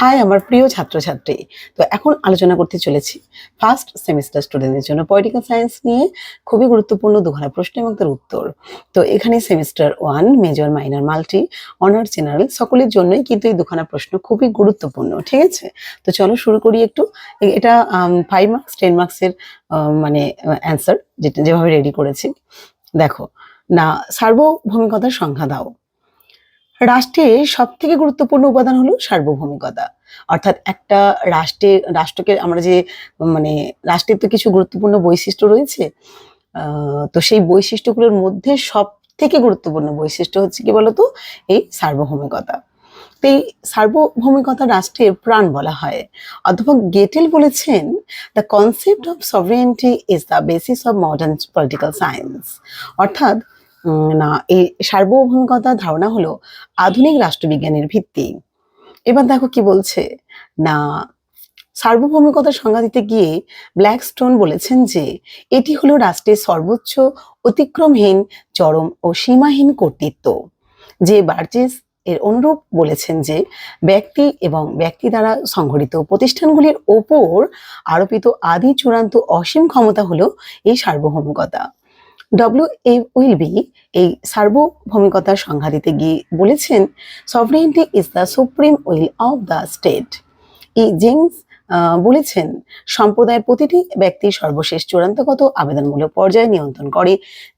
High, আমার প্রিয় ছাত্রছাত্রী। তো এখন আলোচনা করতে চলেছি ফার্স্ট সেমিস্টার স্টুডেন্টদের জন্য পলিটিক্যাল সায়েন্স নিয়ে। খুবই গুরুত্বপূর্ণ দুখানা প্রশ্ন এবং তার উত্তর। তো এখানে semester one major minor multi honours general সকলের জন্যই কিন্তু এই দুখানা প্রশ্ন খুবই গুরুত্বপূর্ণ, ঠিক আছে? তো চলো শুরু করি একটু। এটা ফাইভ মার্কস টেন মার্কসের মানে অ্যান্সার যেটা যেভাবে রেডি করেছি। দেখো, না, সার্বভৌমিকতার সংখ্যা দাও। রাষ্ট্রের সব থেকে গুরুত্বপূর্ণ উপাদান হলো সার্বভৌমিকতা। অর্থাৎ একটা রাষ্ট্রে রাষ্ট্রকে আমরা যে মানে রাষ্ট্রের তো কিছু গুরুত্বপূর্ণ বৈশিষ্ট্য রয়েছে তো সেই বৈশিষ্ট্যগুলোর মধ্যে সব থেকে গুরুত্বপূর্ণ বৈশিষ্ট্য হচ্ছে কি বলতো? এই সার্বভৌমিকতা। এই সার্বভৌমিকতা রাষ্ট্রের প্রাণ বলা হয়। অধ্যাপক গেটেল বলেছেন the concept of sovereignty is the basis of modern political science অর্থাৎ না এই সার্বভৌমিকতার ধারণা হলো আধুনিক রাষ্ট্রবিজ্ঞানের ভিত্তি। এবার দেখো কি বলছে। না, সার্বভৌমিকতার সংজ্ঞা দিতে গিয়ে ব্ল্যাক স্টোন বলেছেন যে, এটি হলো রাষ্ট্রের সর্বোচ্চ, অতিক্রমহীন, চরম ও সীমাহীন কর্তৃত্ব। যে বার্জেস এর অনুরূপ বলেছেন যে, ব্যক্তি এবং ব্যক্তি দ্বারা সংঘটিত প্রতিষ্ঠানগুলির ওপর আরোপিত আদি চূড়ান্ত অসীম ক্ষমতা হলো এই সার্বভৌমিকতা। ডব্লিউ এ উইলবি এই সার্বভৌমিকতার সংজ্ঞা দিতে গিয়ে বলেছেন sovereignty is the supreme will of the state এই জেমস বলেছেন, সম্প্রদায়ের প্রতিটি ব্যক্তি সর্বশেষ চূড়ান্তগত আবেদনমূলক পর্যায়ে নিয়ন্ত্রণ করে,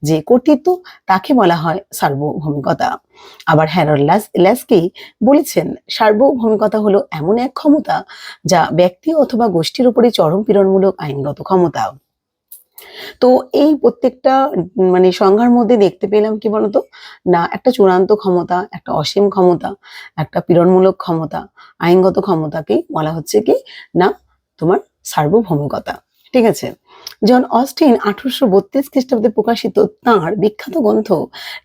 যে কর্তৃত্ব তাকে বলা হয় সার্বভৌমিকতা। আবার হ্যারল্ড ল্যাসকি বলেছেন, সার্বভৌমিকতা হলো এমন এক ক্ষমতা যা ব্যক্তি অথবা গোষ্ঠীর উপরে চরম পীড়নমূলক আইনগত ক্ষমতা। তো এই প্রত্যেকটা মানে সংজ্ঞার মধ্যে দেখতে পেলাম কি বলতো? না, একটা চূড়ান্ত ক্ষমতা, একটা অসীম ক্ষমতা, একটা পীড়নমূলক ক্ষমতা, আইনগত ক্ষমতাকে বলা হচ্ছে কি? না, তোমার সার্বভৌমিকতা। ঠিক আছে? জন অস্টিন আঠারোশো বত্রিশ খ্রিস্টাব্দে প্রকাশিত তাঁর বিখ্যাত গ্রন্থ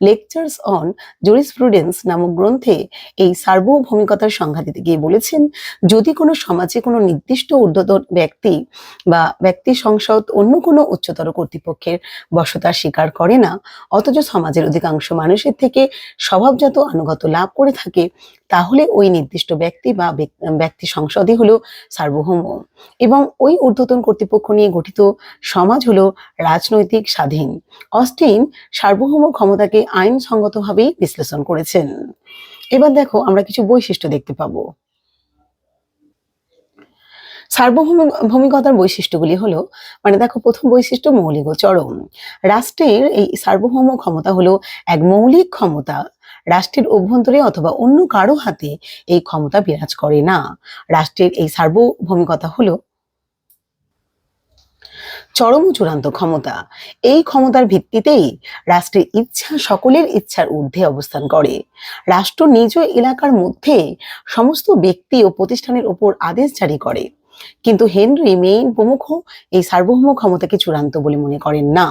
লেকচার্স অন জুরিসপ্রুডেন্স নামক গ্রন্থে এই সার্বভৌমিকতার সংজ্ঞা দিতে গিয়ে বলেছেন, যদি কোনো সমাজে কোনো নির্দিষ্ট ঊর্ধ্বতন ব্যক্তি বা ব্যক্তি সংসদ অন্য কোনো উচ্চতর কর্তৃপক্ষের বসতা স্বীকার করে না, অথচ সমাজের অধিকাংশ মানুষের থেকে স্বভাবজাত আনুগত লাভ করে থাকে, তাহলে ওই নির্দিষ্ট ব্যক্তি বা ব্যক- ব্যক্তি সংসদই হলো সার্বভৌম এবং ওই ঊর্ধ্বতন কর্তৃপক্ষ নিয়ে গঠিত সমাজ হলো রাজনৈতিক স্বাধীন। অস্টিন সার্বভৌম ক্ষমতাকে আইনসঙ্গতভাবেই বিশ্লেষণ করেছেন। এবার দেখো আমরা কিছু বৈশিষ্ট্য দেখতে পাবো। সার্বভৌমিকতার বৈশিষ্ট্যগুলি হলো মানে দেখো প্রথম বৈশিষ্ট্য মৌলিক ও চরম। রাষ্ট্রের এই সার্বভৌম ক্ষমতা হলো এক মৌলিক ক্ষমতা। রাষ্ট্রের অভ্যন্তরে অথবা অন্য কারও হাতে এই ক্ষমতা বিরাজ করে না। রাষ্ট্রের এই সার্বভৌমিকতা হলো চরম চূড়ান্ত ক্ষমতা। এই ক্ষমতার ভিত্তিতেই রাষ্ট্রের ইচ্ছা সকলের ইচ্ছার ঊর্ধ্বে অবস্থান করে। রাষ্ট্র নিজ এলাকার মধ্যে সমস্ত ব্যক্তি ও প্রতিষ্ঠানের ওপর আদেশ জারি করে। কিন্তু হেনরি মেইন প্রমুখ এই সার্বভৌম ক্ষমতাকে চূড়ান্ত বলে মনে করেন না।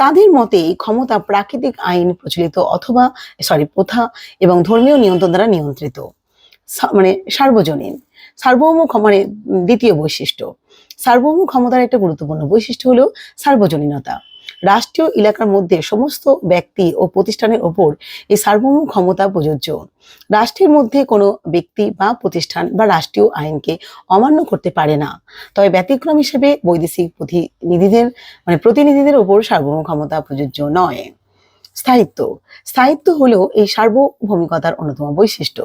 তাদের মতে এই ক্ষমতা প্রাকৃতিক আইন প্রচলিত অথবা সরি প্রথা এবং ধর্মীয় নিয়ন্ত্রণ দ্বারা নিয়ন্ত্রিত। মানে সার্বজনীন। সার্বভৌম মানে দ্বিতীয় বৈশিষ্ট্য। সার্বভৌম ক্ষমতার একটা গুরুত্বপূর্ণ বৈশিষ্ট্য হলো সার্বজনীনতা। রাষ্ট্রীয় এলাকার মধ্যে সমস্ত ব্যক্তি ও প্রতিষ্ঠানের ওপর এই সার্বভৌম ক্ষমতা প্রযোজ্য। রাষ্ট্রের মধ্যে কোনো ব্যক্তি বা প্রতিষ্ঠান বা রাষ্ট্রীয় আইনকে অমান্য করতে পারে না। তবে ব্যতিক্রম হিসেবে বৈদেশিক প্রতিনিধিদের মানে প্রতিনিধিদের ওপর সার্বভৌম ক্ষমতা প্রযোজ্য নয়। স্থায়িত্ব। স্থায়িত্ব হলো এই সার্বভৌমিকতার অন্যতম বৈশিষ্ট্য।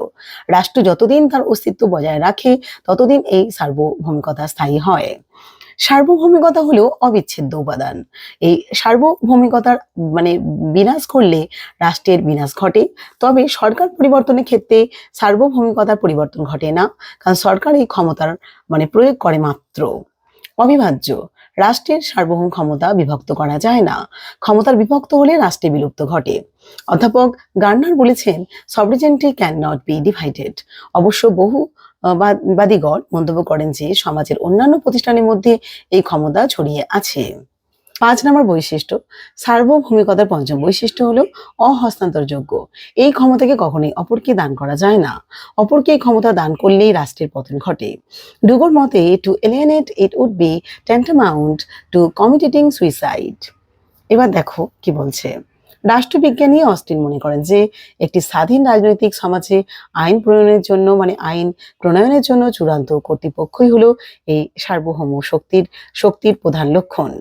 রাষ্ট্র যতদিন তার অস্তিত্ব বজায় রাখে, ততদিন এই সার্বভৌমিকতা স্থায়ী হয়। সার্বভৌমিকতা হলো অবিচ্ছেদ্য উপাদান। এই সার্বভৌমিকতার মানে বিনাশ করলে রাষ্ট্রের বিনাশ ঘটে। তবে সরকার পরিবর্তনের ক্ষেত্রে সার্বভৌমিকতার পরিবর্তন ঘটে না। কারণ সরকার এই ক্ষমতার মানে প্রয়োগ করে মাত্র। অবিভাজ্য। রাষ্ট্রের সার্বভৌম ক্ষমতা বিভক্ত করা যায় না। ক্ষমতার বিভক্ত হলে রাষ্ট্রে বিলুপ্ত ঘটে। অধ্যাপক গার্নার বলেছেন sovereignty can not be divided অবশ্য বহু বাদীগণ মন্তব্য করেন যে, সমাজের অন্যান্য প্রতিষ্ঠানের মধ্যে এই ক্ষমতা ছড়িয়ে আছে। পাঁচ নম্বর বৈশিষ্ট্য, সার্বভৌমিকতার পঞ্চম বৈশিষ্ট্য হলো অহস্তান্তরযোগ্য। এই ক্ষমতাকে কখনোই অপরকে দান করা যায় না। অপরকে এই ক্ষমতা দান করলেই রাষ্ট্রের পতন ঘটে। ডুগোর মতে to alienate it would be tantamount to committing suicide এবার দেখো কি বলছে। রাষ্ট্রবিজ্ঞানী অস্টিন মনে করেন যে একটি স্বাধীন রাজনৈতিক সমাজে আইন প্রণয়নের জন্য মানে আইন প্রণয়নের জন্য চূড়ান্ত কর্তৃপক্ষই হলো এই সার্বভৌম শক্তির শক্তির প্রধান লক্ষণ।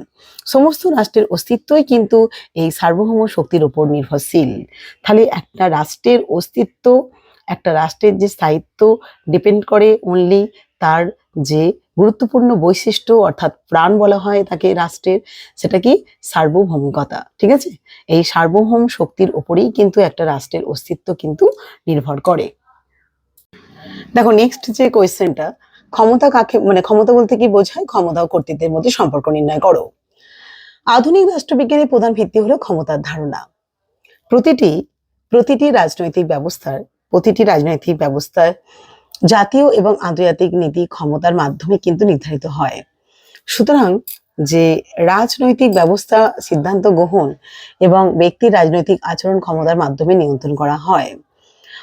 সমস্ত রাষ্ট্রের অস্তিত্বই কিন্তু এই সার্বভৌম শক্তির উপর নির্ভরশীল। তাহলে একটা রাষ্ট্রের অস্তিত্ব, একটা রাষ্ট্রের যে স্থায়িত্ব ডিপেন্ড করে অনলি তার যে গুরুত্বপূর্ণ বৈশিষ্ট্য অর্থাৎ প্রাণ বলা হয় তাকে রাষ্ট্রের, সেটা কি? সার্বভৌমিকতা, ঠিক আছে? এই সার্বভৌম শক্তির উপরেই কিন্তু একটা রাষ্ট্রের অস্তিত্ব কিন্তু নির্ভর করে। দেখো নেক্সট যে কোয়েশ্চেনটা ক্ষমতা কাকে মানে ক্ষমতা বলতে কি বোঝায়? ক্ষমতা ও কর্তৃত্বের মধ্যে সম্পর্ক নির্ণয় করো। আধুনিক রাষ্ট্রবিজ্ঞানের প্রধান ভিত্তি হলো ক্ষমতার ধারণা। প্রতিটি প্রতিটি রাজনৈতিক ব্যবস্থার, প্রতিটি রাজনৈতিক ব্যবস্থার জাতীয় এবং আন্তর্জাতিক নীতি ক্ষমতার মাধ্যমে কিন্তু নির্ধারিত হয়। সুতরাং যে রাজনৈতিক ব্যবস্থা, সিদ্ধান্ত গ্রহণ এবং ব্যক্তির রাজনৈতিক আচরণ ক্ষমতার মাধ্যমে নিয়ন্ত্রণ করা হয়।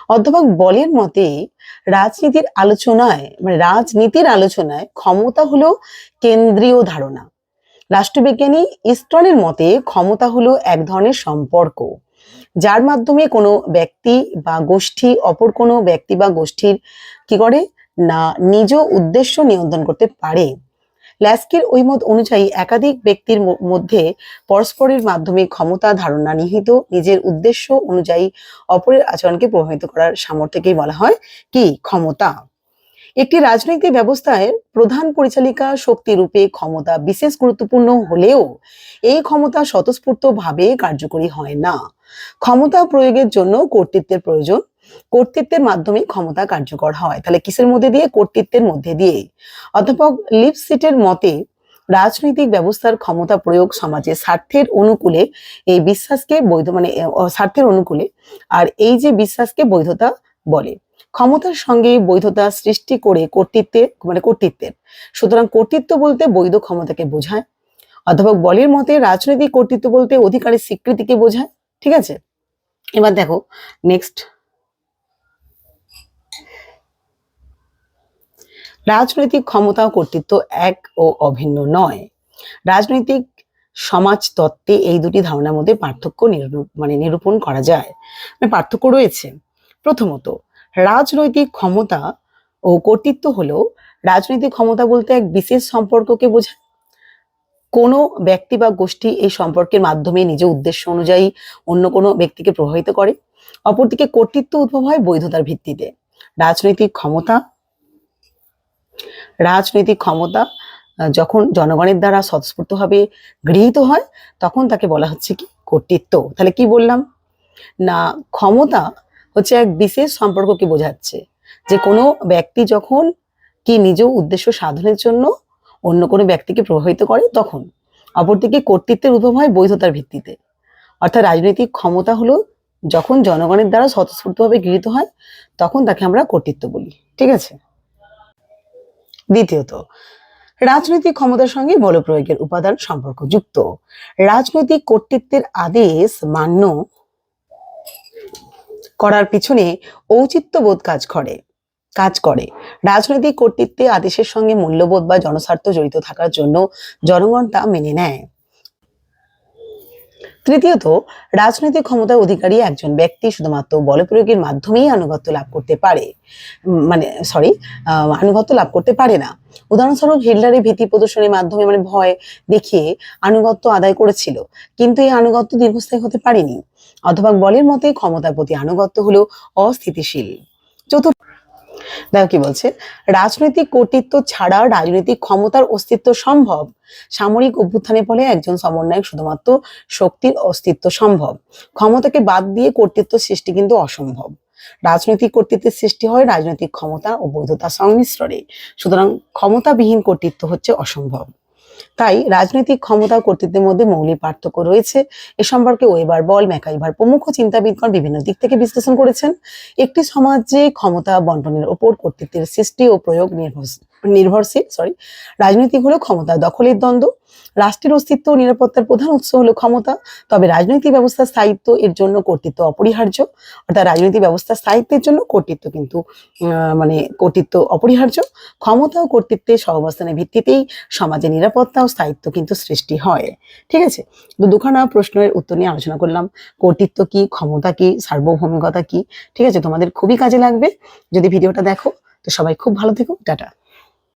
অধ্যাপক বলের মতে, রাজনীতির আলোচনায় মানে রাজনীতির আলোচনায় ক্ষমতা হলো কেন্দ্রীয় ধারণা। রাষ্ট্রবিজ্ঞানী ইস্টনের মতে, ক্ষমতা হলো এক ধরনের সম্পর্ক। যার মাধ্যমে কোনো ব্যক্তি বা গোষ্ঠী, অপর কোনো ব্যক্তি বা গোষ্ঠীর কি করে? না, নিজ উদ্দেশ্য নিয়ন্ত্রণ করতে পারে। ল্যাস্কির ওই মত অনুযায়ী একাধিক ব্যক্তির মধ্যে পরস্পরের মাধ্যমে ক্ষমতা ধারণা নিহিত, নিজের উদ্দেশ্য অনুযায়ী অপরের আচরণকে প্রভাবিত করার সামর্থ্যকেই বলা হয় কি? ক্ষমতা। একটি রাজনৈতিক ব্যবস্থায় প্রধান পরিচালিকা শক্তি রূপে ক্ষমতা বিশেষ গুরুত্বপূর্ণ হলেও এই ক্ষমতা স্বতঃস্ফূর্তভাবে কার্যকরী হয় না। ক্ষমতা প্রয়োগের জন্য কর্তৃত্বের প্রয়োজন। কর্তৃত্বের মাধ্যমে ক্ষমতা কার্যকর হয়। তাহলে কিসের মধ্যে দিয়ে? কর্তৃত্বের মধ্যে দিয়ে। অধ্যাপক লিপসিটের মতে, রাজনৈতিক ব্যবস্থার ক্ষমতা প্রয়োগ সমাজে স্বার্থের অনুকূলে এই বিশ্বাসকে বৈধ মানে স্বার্থের অনুকূলে। আর এই যে বিশ্বাসকে বৈধতা বলে ক্ষমতার সঙ্গে বৈধতা সৃষ্টি করে কর্তৃত্বের মানে কর্তৃত্বের। সুতরাং কর্তৃত্ব বলতে বৈধ ক্ষমতাকে বোঝায়, অধ্যাপক বলের মতে রাজনৈতিক কর্তৃত্ব বলতে অধিকারের স্বীকৃতিকে বোঝায়, ঠিক আছে? এবার দেখো নেক্সট রাজনৈতিক ক্ষমতা ও কর্তৃত্ব এক ও অভিন্ন নয়। রাজনৈতিক সমাজ তত্ত্বে এই দুটি ধারণার মধ্যে পার্থক্য মানে নিরূপণ করা যায়। পার্থক্য রয়েছে। প্রথমত রাজনৈতিক ক্ষমতা ও কর্তৃত্ব হলো রাজনৈতিক ক্ষমতা বলতে এক বিশেষ সম্পর্ককে বোঝায়। কোনো ব্যক্তি বা গোষ্ঠী এই সম্পর্কের মাধ্যমে নিজ উদ্দেশ্য অনুযায়ী অন্য কোনো ব্যক্তিকে প্রভাবিত করে, অপরদিকে কর্তৃত্ব উদ্ভব হয় বৈধতার ভিত্তিতে। রাজনৈতিক ক্ষমতা রাজনৈতিক ক্ষমতা যখন জনগণের দ্বারা স্বতঃস্ফূর্তভাবে গৃহীত হয়, তখন তাকে বলা হচ্ছে কি? কর্তৃত্ব। তাহলে কি বললাম? না, ক্ষমতা হচ্ছে এক বিশেষ সম্পর্ককে বোঝাচ্ছে যে কোনো ব্যক্তি যখন কি নিজ উদ্দেশ্য সাধনের জন্য অন্য কোনো ব্যক্তিকে প্রভাবিত করে তখন অপরদিকে কর্তৃত্বের উদ্ভব হয় বৈধতার ভিত্তিতে। অর্থাৎ রাজনৈতিক ক্ষমতা হলো যখন জনগণের দ্বারা স্বতঃস্ফূর্তভাবে গৃহীত হয় তখন তাকে আমরা কর্তৃত্ব বলি, ঠিক আছে? দ্বিতীয়ত, রাজনৈতিক ক্ষমতার সঙ্গে বল প্রয়োগের উপাদান সম্পর্কযুক্ত। রাজনৈতিক কর্তৃত্বের আদেশ মান্য করার পিছনে ঔচিত্যবোধ কাজ করে কাজ করে। রাজনৈতিক কর্তৃত্বে আদেশের সঙ্গে মূল্যবোধ বা জনস্বার্থ জড়িত থাকার জন্য জনগণ তা মেনে নেয়। তৃতীয়ত, রাজনৈতিক ক্ষমতার অধিকারী একজন ব্যক্তি শুধুমাত্র বল প্রয়োগের মাধ্যমেই আনুগত্য লাভ করতে পারে মানে সরি আনুগত্য লাভ করতে পারে না। উদাহরণস্বরূপ, হিটলারের ভীতি প্রদর্শনের মাধ্যমে মানে ভয় দেখিয়ে আনুগত্য আদায় করেছিল, কিন্তু এই আনুগত্য দীর্ঘস্থায়ী হতে পারেনি। অথবা বলের মতে ক্ষমতার প্রতি আনুগত্য হলো অস্থিতিশীল। চতুর্থ দেখো কি বলছে? রাজনৈতিক কর্তৃত্ব ছাড়া রাজনৈতিক ক্ষমতার অস্তিত্ব সম্ভব। সামরিক অভ্যুত্থানের ফলে একজন সমন্বয়ক শুধুমাত্র শক্তির অস্তিত্ব সম্ভব। ক্ষমতাকে বাদ দিয়ে কর্তৃত্ব সৃষ্টি কিন্তু অসম্ভব। রাজনৈতিক কর্তৃত্বের সৃষ্টি হয় রাজনৈতিক ক্ষমতা ও বৈধতা সংমিশ্রণে। সুতরাং ক্ষমতাবিহীন কর্তৃত্ব হচ্ছে অসম্ভব। তাই রাজনৈতিক ক্ষমতা ও কর্তৃত্বের মধ্যে মৌলিক পার্থক্য রয়েছে। এ সম্পর্কে ওয়েবার বল ম্যাকাইভার প্রমুখ চিন্তাবিদগণ বিভিন্ন দিক থেকে বিশ্লেষণ করেছেন। একটি সমাজে ক্ষমতা বন্টনের ওপর কর্তৃত্বের সৃষ্টি ও প্রয়োগ নির্ভর নির্ভরশীল সরি রাজনৈতিক হলো ক্ষমতা, দখলের দ্বন্দ্ব। রাষ্ট্রের অস্তিত্ব নিরাপত্তার প্রধান উৎস হলো ক্ষমতা। তবে রাজনৈতিক ব্যবস্থার স্থায়িত্ব এর জন্য কর্তৃত্ব অপরিহার্য। অর্থাৎ রাজনৈতিক ব্যবস্থার স্থায়িত্বের জন্য কর্তৃত্ব কিন্তু মানে কর্তৃত্ব অপরিহার্য। ক্ষমতা ও কর্তৃত্বের সহাবস্থানের ভিত্তিতেই সমাজে নিরাপত্তা ও স্থায়িত্ব কিন্তু সৃষ্টি হয়। ঠিক আছে? তো দুখানা প্রশ্নের উত্তর নিয়ে আলোচনা করলাম। কর্তৃত্ব কি, ক্ষমতা কি, সার্বভৌমিকতা কি? ঠিক আছে? তোমাদের খুবই কাজে লাগবে। যদি ভিডিওটা দেখো, তো সবাই খুব ভালো থেকো। টাটা।